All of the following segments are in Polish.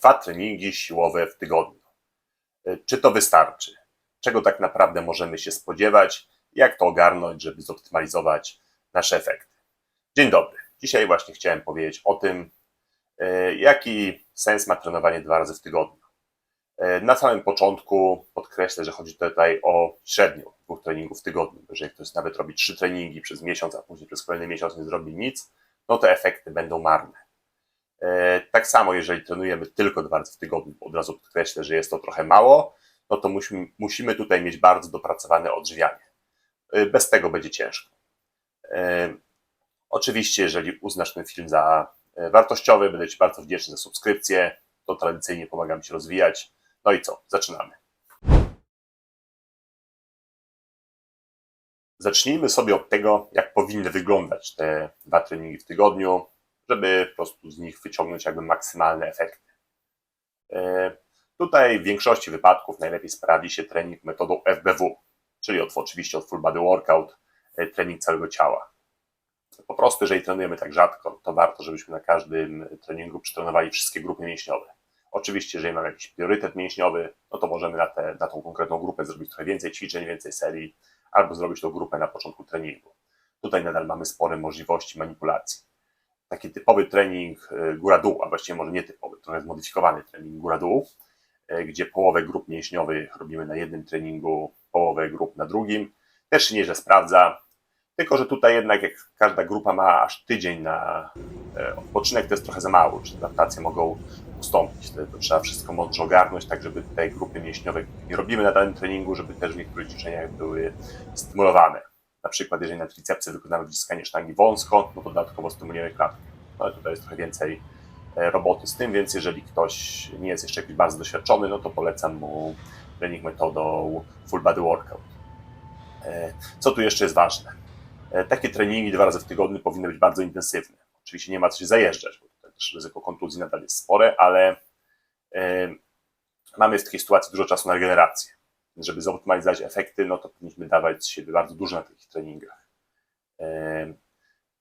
Dwa treningi siłowe w tygodniu. E, Czy to wystarczy? Czego tak naprawdę możemy się spodziewać? Jak to ogarnąć, żeby zoptymalizować nasze efekty? Dzień dobry. Dzisiaj właśnie chciałem powiedzieć o tym, e, jaki sens ma trenowanie dwa razy w tygodniu. E, Na samym początku podkreślę, że chodzi tutaj o średnią dwóch treningów w tygodniu. Jeżeli ktoś nawet robi trzy treningi przez miesiąc, a później przez kolejny miesiąc nie zrobi nic, no to efekty będą marne. E, Tak samo, jeżeli trenujemy tylko dwa razy w tygodniu, od razu podkreślę, że jest to trochę mało, no to musimy, musimy tutaj mieć bardzo dopracowane odżywianie. E, Bez tego będzie ciężko. E, Oczywiście, jeżeli uznasz ten film za wartościowy, będę Ci bardzo wdzięczny za subskrypcję. To tradycyjnie pomaga mi się rozwijać. No i co? Zaczynamy. Zacznijmy sobie od tego, jak powinny wyglądać te dwa treningi w tygodniu, żeby po prostu z nich wyciągnąć jakby maksymalne efekty. E, Tutaj w większości wypadków najlepiej sprawdzi się trening metodą FBW, czyli oczywiście od full body workout, e, trening całego ciała. Po prostu, jeżeli trenujemy tak rzadko, to warto, żebyśmy na każdym treningu przetrenowali wszystkie grupy mięśniowe. Oczywiście, jeżeli mamy jakiś priorytet mięśniowy, no to możemy na, tę na tą konkretną grupę zrobić trochę więcej ćwiczeń, więcej serii, albo zrobić tą grupę na początku treningu. Tutaj nadal mamy spore możliwości manipulacji. Taki typowy trening y, góra-dół, a właściwie może nie typowy, trochę zmodyfikowany trening góra-dół, y, gdzie połowę grup mięśniowych robimy na jednym treningu, połowę grup na drugim, też się nieźle sprawdza, tylko że tutaj jednak jak każda grupa ma aż tydzień na e, odpoczynek, to jest trochę za mało, czy adaptacje mogą ustąpić. To, to trzeba wszystko mądrze ogarnąć, tak żeby tej grupy mięśniowe nie robimy na danym treningu, żeby też w niektórych ćwiczeniach były stymulowane. Na przykład jeżeli na tricepsy wykonamy wciskanie sztangi wąsko, no to dodatkowo stymulujemy klatkę. No ale tutaj jest trochę więcej e, roboty z tym, więc jeżeli ktoś nie jest jeszcze jakiś bardzo doświadczony, no to polecam mu trening metodą full body workout. E, Co tu jeszcze jest ważne? E, Takie treningi dwa razy w tygodniu powinny być bardzo intensywne. Oczywiście nie ma co się zajeżdżać, bo tutaj też ryzyko kontuzji nadal jest spore, ale mamy w takiej sytuacji dużo czasu na regenerację. Żeby zoptymalizować efekty, no to powinniśmy dawać siebie bardzo dużo na takich treningach.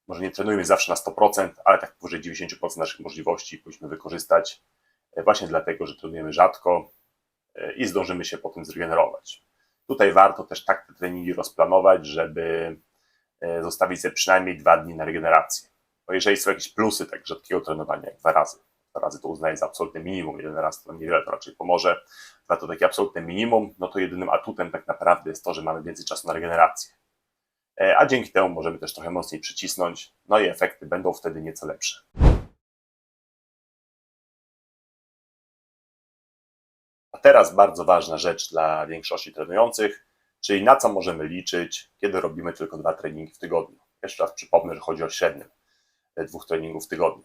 Może nie trenujemy zawsze na 100%, ale tak powyżej 90% naszych możliwości powinniśmy wykorzystać e, właśnie dlatego, że trenujemy rzadko e, i zdążymy się potem zregenerować. Tutaj warto też tak te treningi rozplanować, żeby e, zostawić sobie przynajmniej dwa dni na regenerację. Bo jeżeli są jakieś plusy tak rzadkiego trenowania, jak dwa razy, razy to uznaję za absolutne minimum, jeden raz to nam niewiele to raczej pomoże, dwa to takie absolutne minimum, no to jedynym atutem tak naprawdę jest to, że mamy więcej czasu na regenerację. E, A dzięki temu możemy też trochę mocniej przycisnąć, no i efekty będą wtedy nieco lepsze. A teraz bardzo ważna rzecz dla większości trenujących, czyli na co możemy liczyć, kiedy robimy tylko dwa treningi w tygodniu. Jeszcze raz przypomnę, że chodzi o średnią e, dwóch treningów w tygodniu.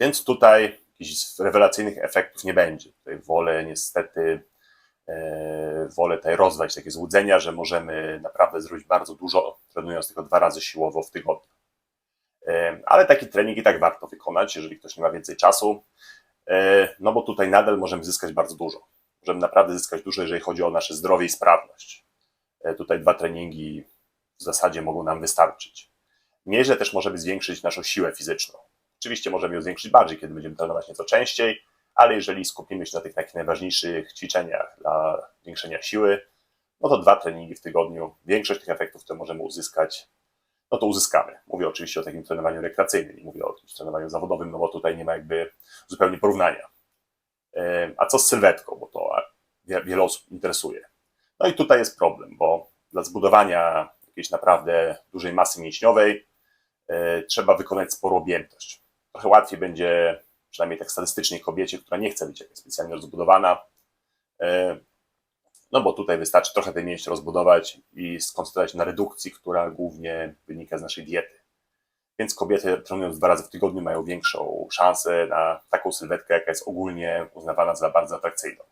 Więc tutaj jakichś rewelacyjnych efektów nie będzie. Tutaj wolę niestety, e, wolę tutaj rozwać takie złudzenia, że możemy naprawdę zrobić bardzo dużo, trenując tylko dwa razy siłowo w tygodniu. E, Ale taki trening i tak warto wykonać, jeżeli ktoś nie ma więcej czasu, e, no bo tutaj nadal możemy zyskać bardzo dużo. Możemy naprawdę zyskać dużo, jeżeli chodzi o nasze zdrowie i sprawność. E, Tutaj dwa treningi w zasadzie mogą nam wystarczyć. Nieźle też możemy zwiększyć naszą siłę fizyczną. Oczywiście możemy ją zwiększyć bardziej, kiedy będziemy trenować nieco częściej, ale jeżeli skupimy się na tych takich najważniejszych ćwiczeniach dla zwiększenia siły, no to dwa treningi w tygodniu, większość tych efektów, które możemy uzyskać, no to uzyskamy. Mówię oczywiście o takim trenowaniu rekreacyjnym, nie mówię o jakimś trenowaniu zawodowym, no bo tutaj nie ma jakby zupełnie porównania. A co z sylwetką, bo to wie- wiele osób interesuje. No i tutaj jest problem, bo dla zbudowania jakiejś naprawdę dużej masy mięśniowej e, trzeba wykonać sporą objętość. Trochę łatwiej będzie, przynajmniej tak statystycznie, kobiecie, która nie chce być jakaś specjalnie rozbudowana, e, no bo tutaj wystarczy trochę tej mięśni rozbudować i skoncentrować się na redukcji, która głównie wynika z naszej diety. Więc kobiety trenując dwa razy w tygodniu mają większą szansę na taką sylwetkę, jaka jest ogólnie uznawana za bardzo atrakcyjną.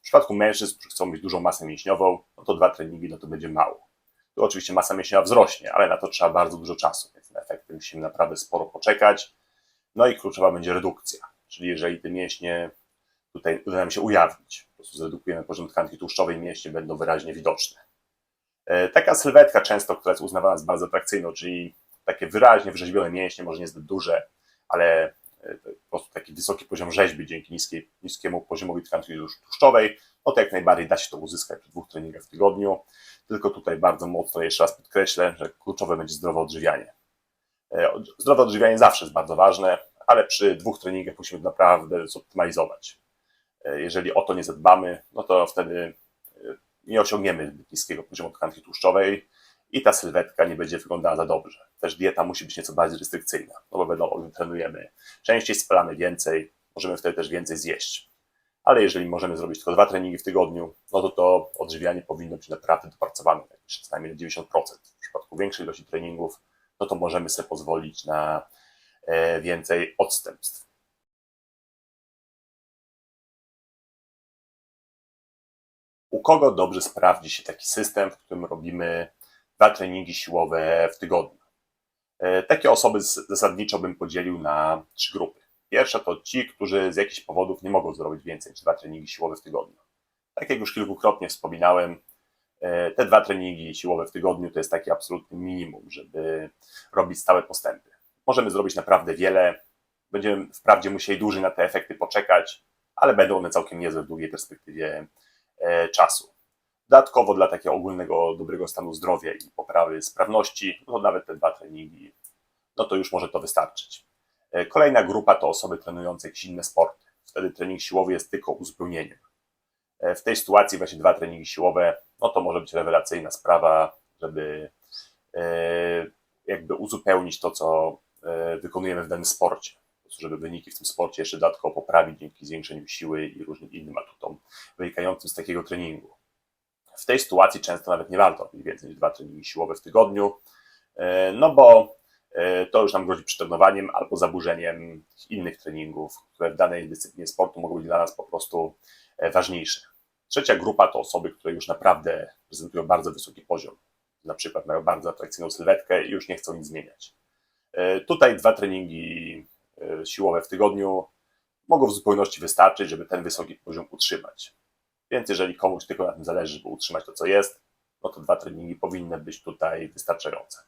W przypadku mężczyzn, którzy chcą mieć dużą masę mięśniową, no to dwa treningi no to będzie mało. Tu oczywiście masa mięśniowa wzrośnie, ale na to trzeba bardzo dużo czasu, więc na efekty musimy naprawdę sporo poczekać. No i kluczowa będzie redukcja, czyli jeżeli te mięśnie tutaj uda nam się ujawnić, po prostu zredukujemy poziom tkanki tłuszczowej, mięśnie będą wyraźnie widoczne. E, Taka sylwetka często, która jest uznawana za bardzo atrakcyjną, czyli takie wyraźnie wyrzeźbione mięśnie, może niezbyt duże, ale e, po prostu taki wysoki poziom rzeźby dzięki niskiej, niskiemu poziomowi tkanki tłuszczowej, no to jak najbardziej da się to uzyskać przy dwóch treningach w tygodniu. Tylko tutaj bardzo mocno jeszcze raz podkreślę, że kluczowe będzie zdrowe odżywianie. E, Zdrowe odżywianie zawsze jest bardzo ważne, ale przy dwóch treningach musimy naprawdę zoptymalizować. E, Jeżeli o to nie zadbamy, no to wtedy e, nie osiągniemy niskiego poziomu tkanki tłuszczowej i ta sylwetka nie będzie wyglądała za dobrze. Też dieta musi być nieco bardziej restrykcyjna, no bo wiadomo, trenujemy częściej, spalamy więcej, możemy wtedy też więcej zjeść. Ale jeżeli możemy zrobić tylko dwa treningi w tygodniu, no to to odżywianie powinno być naprawdę dopracowane, przynajmniej na 90%. W przypadku większej ilości treningów, no to możemy sobie pozwolić na więcej odstępstw. U kogo dobrze sprawdzi się taki system, w którym robimy dwa treningi siłowe w tygodniu? E, Takie osoby zasadniczo bym podzielił na trzy grupy. Pierwsza to ci, którzy z jakichś powodów nie mogą zrobić więcej niż dwa treningi siłowe w tygodniu. Tak jak już kilkukrotnie wspominałem, e, te dwa treningi siłowe w tygodniu to jest takie absolutne minimum, żeby robić stałe postępy. Możemy zrobić naprawdę wiele, będziemy wprawdzie musieli dłużej na te efekty poczekać, ale będą one całkiem niezłe w długiej perspektywie e, czasu. Dodatkowo dla takiego ogólnego dobrego stanu zdrowia i poprawy sprawności, no to nawet te dwa treningi, no to już może to wystarczyć. E, Kolejna grupa to osoby trenujące jakieś inne sporty. Wtedy trening siłowy jest tylko uzupełnieniem. E, W tej sytuacji właśnie dwa treningi siłowe, no to może być rewelacyjna sprawa, żeby jakby uzupełnić to, co wykonujemy w danym sporcie. Żeby wyniki w tym sporcie jeszcze dodatkowo poprawić dzięki zwiększeniu siły i różnym innym atutom wynikającym z takiego treningu. W tej sytuacji często nawet nie warto robić więcej niż dwa treningi siłowe w tygodniu, e, no bo e, to już nam grozi przetrenowaniem albo zaburzeniem innych treningów, które w danej dyscyplinie sportu mogą być dla nas po prostu e, ważniejsze. Trzecia grupa to osoby, które już naprawdę prezentują bardzo wysoki poziom. Na przykład mają bardzo atrakcyjną sylwetkę i już nie chcą nic zmieniać. E, Tutaj dwa treningi e, siłowe w tygodniu mogą w zupełności wystarczyć, żeby ten wysoki poziom utrzymać. Więc jeżeli komuś tylko na tym zależy, żeby utrzymać to, co jest, no to dwa treningi powinny być tutaj wystarczające.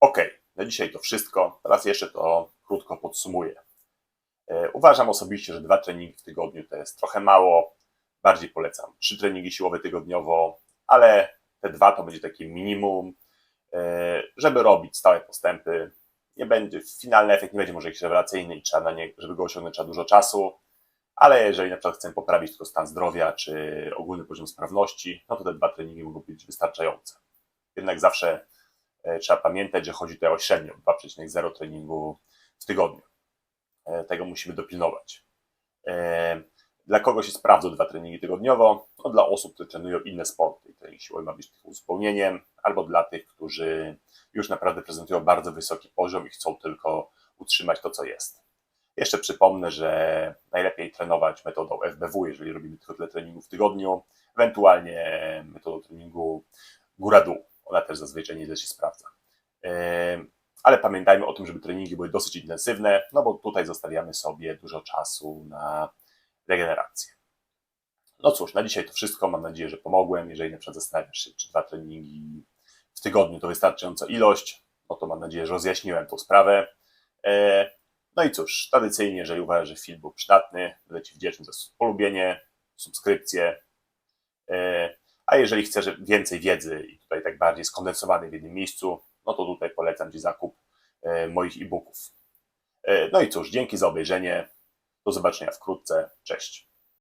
Ok, na dzisiaj to wszystko. Teraz jeszcze to krótko podsumuję. E, Uważam osobiście, że dwa treningi w tygodniu to jest trochę mało. Bardziej polecam trzy treningi siłowe tygodniowo, ale te dwa to będzie takie minimum, e, żeby robić stałe postępy. Nie będzie, finalny efekt nie będzie może jakiś rewelacyjny i trzeba na nie, żeby go osiągnąć trzeba dużo czasu, ale jeżeli na przykład chcemy poprawić tylko stan zdrowia czy ogólny poziom sprawności, no to te dwa treningi mogą być wystarczające. Jednak zawsze e, trzeba pamiętać, że chodzi tutaj o średnią 2,0 treningu w tygodniu. E, Tego musimy dopilnować. Dla kogo się sprawdzą dwa treningi tygodniowo? No dla osób, które trenują inne sporty. Trening siłowy ma być tylko uzupełnieniem, albo dla tych, którzy już naprawdę prezentują bardzo wysoki poziom i chcą tylko utrzymać to, co jest. Jeszcze przypomnę, że najlepiej trenować metodą FBW, jeżeli robimy tylko tyle treningów w tygodniu, ewentualnie metodą treningu góra-dół. Ona też zazwyczaj nieźle się sprawdza. Em, Ale pamiętajmy o tym, żeby treningi były dosyć intensywne, no bo tutaj zostawiamy sobie dużo czasu na regenerację. No cóż, na dzisiaj to wszystko. Mam nadzieję, że pomogłem. Jeżeli na przykład zastanawiasz się, czy dwa treningi w tygodniu to wystarczająca ilość, no to mam nadzieję, że rozjaśniłem tą sprawę. E, No i cóż, tradycyjnie, jeżeli uważasz, że film był przydatny, będę Ci wdzięczny za polubienie, subskrypcję. E, A jeżeli chcesz więcej wiedzy i tutaj tak bardziej skondensowanej w jednym miejscu, no to tutaj polecam Ci zakup e, moich e-booków. No i cóż, dzięki za obejrzenie. Do zobaczenia wkrótce. Cześć.